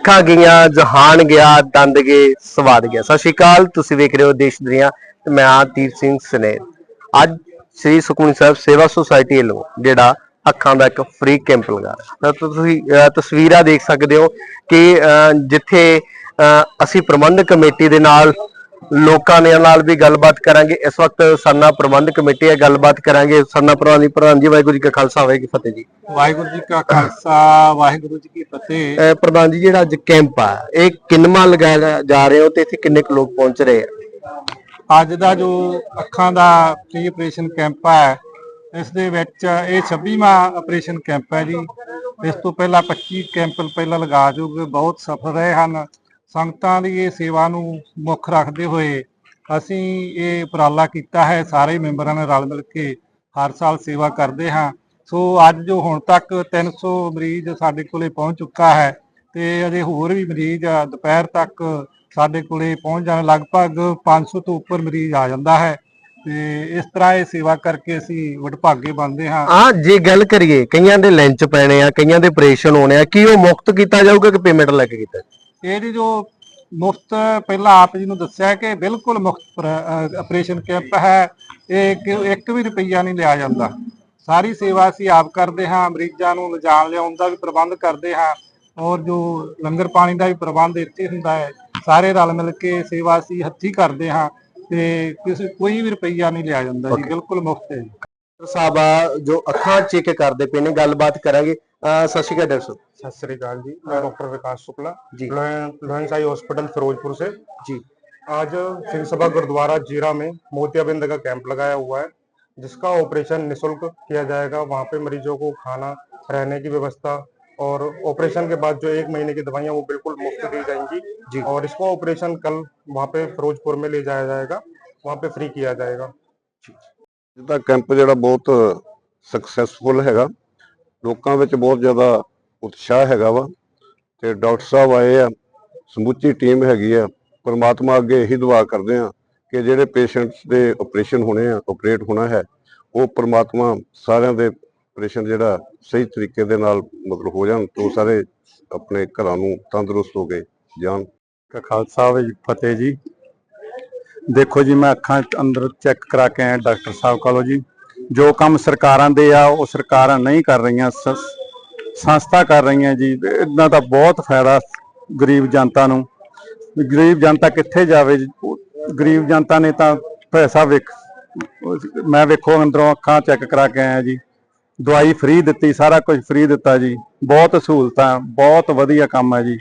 ਅੱਖਾਂ ਗਈਆਂ ਜਹਾਨ ਗਿਆ ਦੰਦ ਗਏ ਸਵਾਦ ਗਿਆ। ਸਤਿ ਸ਼੍ਰੀ ਅਕਾਲ ਤੁਸੀਂ ਵੇਖ ਰਹੇ ਹੋ ਦੇਸ਼ ਦੁਨੀਆ ਤੇ ਮੈਂ ਆ ਦੀਪ ਸਿੰਘ ਸਨੇਰ ਅੱਜ ਸ੍ਰੀ ਸੁਖਮਨੀ ਸਾਹਿਬ ਸੇਵਾ ਸੁਸਾਇਟੀ ਵੱਲੋਂ ਜਿਹੜਾ ਅੱਖਾਂ ਦਾ ਇੱਕ ਫ੍ਰੀ ਕੈਂਪ ਲਗਾ ਤਾਂ ਤੁਸੀਂ ਅਹ, ਤਸਵੀਰਾਂ ਦੇਖ ਸਕਦੇ ਹੋ ਕਿ ਅਹ, ਜਿੱਥੇ ਅਹ, ਅਸੀਂ ਪ੍ਰਬੰਧਕ ਕਮੇਟੀ ਦੇ ਨਾਲ ਲੋਕਾਂ ਦੇ ਨਾਲ ਵੀ ਗੱਲਬਾਤ ਕਰਾਂਗੇ। ਇਸ ਵਕਤ ਸਰਨਾ ਪ੍ਰਬੰਧਕ ਕਮੇਟੀ ਹੈ ਗੱਲਬਾਤ ਕਰਾਂਗੇ। ਸਰਨਾ ਪ੍ਰਧਾਨ ਜੀ ਪ੍ਰਧਾਨ ਜੀ ਵਾਹਿਗੁਰੂ ਜੀ ਕਾ ਖਾਲਸਾ ਵਾਹਿਗੁਰੂ ਜੀ ਕੀ ਫਤਿਹ ਜੀ। ਵਾਹਿਗੁਰੂ ਜੀ ਕਾ ਖਾਲਸਾ ਵਾਹਿਗੁਰੂ ਜੀ ਕੀ ਫਤਿਹ। ਪ੍ਰਧਾਨ ਜੀ ਜਿਹੜਾ ਅੱਜ ਕੈਂਪ ਆ ਇਹ ਕਿੰਨਵਾਂ ਲਗਾਇਆ ਜਾ ਰਹੇ ਹੋ ਤੇ ਇੱਥੇ ਕਿੰਨੇ ਕੁ ਲੋਕ ਪਹੁੰਚ ਰਹੇ ਆ? ਅੱਜ ਦਾ ਜੋ ਅੱਖਾਂ ਦਾ ਫ੍ਰੀ ਆਪਰੇਸ਼ਨ ਕੈਂਪ ਹੈ ਇਸ ਦੇ ਵਿੱਚ ਇਹ 26ਵਾਂ ਆਪਰੇਸ਼ਨ ਕੈਂਪ ਹੈ ਜੀ। ਇਸ ਤੋਂ ਪਹਿਲਾਂ 25 ਕੈਂਪ ਪਹਿਲਾਂ ਲਗਾ ਚੁੱਕੇ ਬਹੁਤ ਸਫਲ ਰਹੇ ਹਨ। ਸੰਗਤਾਂ ਦੀ ਇਹ ਸੇਵਾ ਨੂੰ ਮੁੱਖ ਰੱਖਦੇ ਹੋਏ ਅਸੀਂ ਇਹ ਉਪਰਾਲਾ ਕੀਤਾ ਹੈ। ਸਾਰੇ ਮੈਂਬਰਾਂ ਨੇ ਰਲ ਮਿਲ ਕੇ ਹਰ ਸਾਲ ਸੇਵਾ ਕਰਦੇ ਹਾਂ। ਸੋ ਅੱਜ ਜੋ ਹੁਣ ਤੱਕ 300 ਮਰੀਜ਼ ਸਾਡੇ ਕੋਲੇ ਪਹੁੰਚ ਚੁੱਕਾ ਹੈ ਤੇ ਅਜੇ ਹੋਰ ਵੀ ਮਰੀਜ਼ ਦੁਪਹਿਰ ਤੱਕ ਸਾਡੇ ਕੋਲੇ ਪਹੁੰਚ ਜਾਣ, ਲਗਭਗ 500 ਤੋਂ ਉੱਪਰ ਮਰੀਜ਼ ਆ ਜਾਂਦਾ ਹੈ। ਤੇ ਇਸ ਤਰ੍ਹਾਂ ਇਹ ਸੇਵਾ ਕਰਕੇ ਅਸੀਂ ਵਡਭਾਗੇ ਬਣਦੇ ਹਾਂ। ਆ, ਜੇ ਗੱਲ ਕਰੀਏ, ਕਈਆਂ ਦੇ ਲੈਂਚ ਪੈਣੇ ਆ, ਕਈਆਂ ਦੇ ਆਪਰੇਸ਼ਨ ਹੋਣੇ ਆ, ਕੀ ਉਹ ਮੁਫਤ ਕੀਤਾ ਜਾਊਗਾ ਕਿ ਪੇਮੈਂਟ ਲੈ ਕੇ ਕੀਤਾ? ਇਹਦੀ ਜੋ ਮੁਫਤ ਪਹਿਲਾਂ ਆਪ ਜੀ ਨੂੰ ਦੱਸਿਆ ਕਿ ਬਿਲਕੁਲ ਮੁਫਤ ਆਪਰੇਸ਼ਨ ਕੈਂਪ ਹੈ। ਇਹ ਇੱਕ ਵੀ ਰੁਪਈਆ ਨਹੀਂ ਲਿਆ ਜਾਂਦਾ। ਸਾਰੀ ਸੇਵਾ ਅਸੀਂ ਆਪ ਕਰਦੇ ਹਾਂ ਮਰੀਜ਼ਾਂ ਨੂੰ ਲਿਜਾਣ ਲਿਆਉਣ ਦਾ ਵੀ ਪ੍ਰਬੰਧ ਕਰਦੇ ਹਾਂ ਔਰ ਜੋ ਲੰਗਰ ਪਾਣੀ ਦਾ ਵੀ ਪ੍ਰਬੰਧ ਇੱਥੇ ਹੁੰਦਾ ਹੈ ਸਾਰੇ ਰਲ ਮਿਲ ਕੇ ਸੇਵਾ ਅਸੀਂ ਹੱਥੀਂ ਕਰਦੇ ਹਾਂ ਤੇ ਕੋਈ ਵੀ ਰੁਪਈਆ ਨਹੀਂ ਲਿਆ ਜਾਂਦਾ ਜੀ ਬਿਲਕੁਲ ਮੁਫਤ ਹੈ ਸਾਹਿਬ ਆ ਜੋ ਅੱਖਾਂ ਚੈੱਕ ਕਰਦੇ ਪਏ ਨੇ ਗੱਲਬਾਤ ਕਰਾਂਗੇ ਅਹ ਸਤਿ ਸ਼੍ਰੀ ਅਕਾਲ ਡਾਕਟਰ ਸਾਹਿਬ सत श्रीकाल जी मैं डॉक्टर विकास शुक्ला जी। लोहन साई हॉस्पिटल फिरोजपुर से जी आज सिंह सभा गुरुद्वारा जीरा में मोतियाबिंद का कैंप लगाया हुआ है जिसका ऑपरेशन निशुल्क किया जाएगा वहाँ पे मरीजों को खाना रहने की व्यवस्था और ऑपरेशन के बाद जो एक महीने की दवाइयाँ वो बिल्कुल मुफ्त दी जाएंगी जी। और इसको ऑपरेशन कल वहाँ पे फिरोजपुर में ले जाया जाएगा वहाँ पे फ्री किया जाएगा ਜਿਹਦਾ ਕੈਂਪ ਜਿਹੜਾ ਬਹੁਤ ਸਕਸੈਸਫੁਲ ਹੈਗਾ। ਲੋਕਾਂ ਵਿੱਚ ਬਹੁਤ ਜ਼ਿਆਦਾ ਉਤਸ਼ਾਹ ਹੈਗਾ ਵਾ ਤੇ ਡਾਕਟਰ ਸਾਹਿਬ ਆਏ ਆ, ਸਮੁੱਚੀ ਟੀਮ ਹੈਗੀ ਆ, ਪਰਮਾਤਮਾ ਅੱਗੇ ਇਹੀ ਦੁਆ ਕਰਦੇ ਆ ਕਿ ਜਿਹੜੇ ਪੇਸ਼ੈਂਟਸ ਦੇ ਆਪਰੇਸ਼ਨ ਹੋਣੇ ਆ ਆਪਰੇਟ ਹੋਣਾ ਹੈ, ਉਹ ਪਰਮਾਤਮਾ ਸਾਰਿਆਂ ਦੇ ਆਪਰੇਸ਼ਨ ਜਿਹੜਾ ਸਹੀ ਤਰੀਕੇ ਦੇ ਨਾਲ ਮਤਲਬ ਹੋ ਜਾਣ, ਤੋਂ ਸਾਰੇ ਆਪਣੇ ਘਰਾਂ ਨੂੰ ਤੰਦਰੁਸਤ ਹੋ ਕੇ ਜਾਣ। ਕਾ ਖਾਲਸਾ, ਵਾਹਿਗੁਰੂ ਫਤਿਹ ਜੀ। ਦੇਖੋ ਜੀ, ਮੈਂ ਅੱਖਾਂ ਅੰਦਰ ਚੈੱਕ ਕਰਾ ਕੇ ਆਇਆ ਡਾਕਟਰ ਸਾਹਿਬ ਕੋਲੋਂ ਜੀ। ਜੋ ਕੰਮ ਸਰਕਾਰਾਂ ਦੇ ਆ, ਉਹ ਸਰਕਾਰਾਂ ਨਹੀਂ ਕਰ ਰਹੀਆਂ, ਸ- ਸੰਸਥਾ ਕਰ ਰਹੀਆਂ ਜੀ। ਇਹਨਾਂ ਦਾ ਬਹੁਤ ਫਾਇਦਾ ਗਰੀਬ ਜਨਤਾ ਨੂੰ। ਗਰੀਬ ਜਨਤਾ ਕਿੱਥੇ ਜਾਵੇ ਜੀ? ਗਰੀਬ ਜਨਤਾ ਨੇ ਤਾਂ ਪੈਸਾ ਵੇਖ, ਮੈਂ ਵੇਖੋ ਅੰਦਰੋਂ ਅੱਖਾਂ ਚੈੱਕ ਕਰਾ ਕੇ ਆਇਆ ਜੀ। ਦਵਾਈ ਫ੍ਰੀ ਦਿੱਤੀ, ਸਾਰਾ ਕੁਝ ਫ੍ਰੀ ਦਿੱਤਾ ਜੀ। ਬਹੁਤ ਸਹੂਲਤਾਂ, ਬਹੁਤ ਵਧੀਆ ਕੰਮ ਹੈ ਜੀ।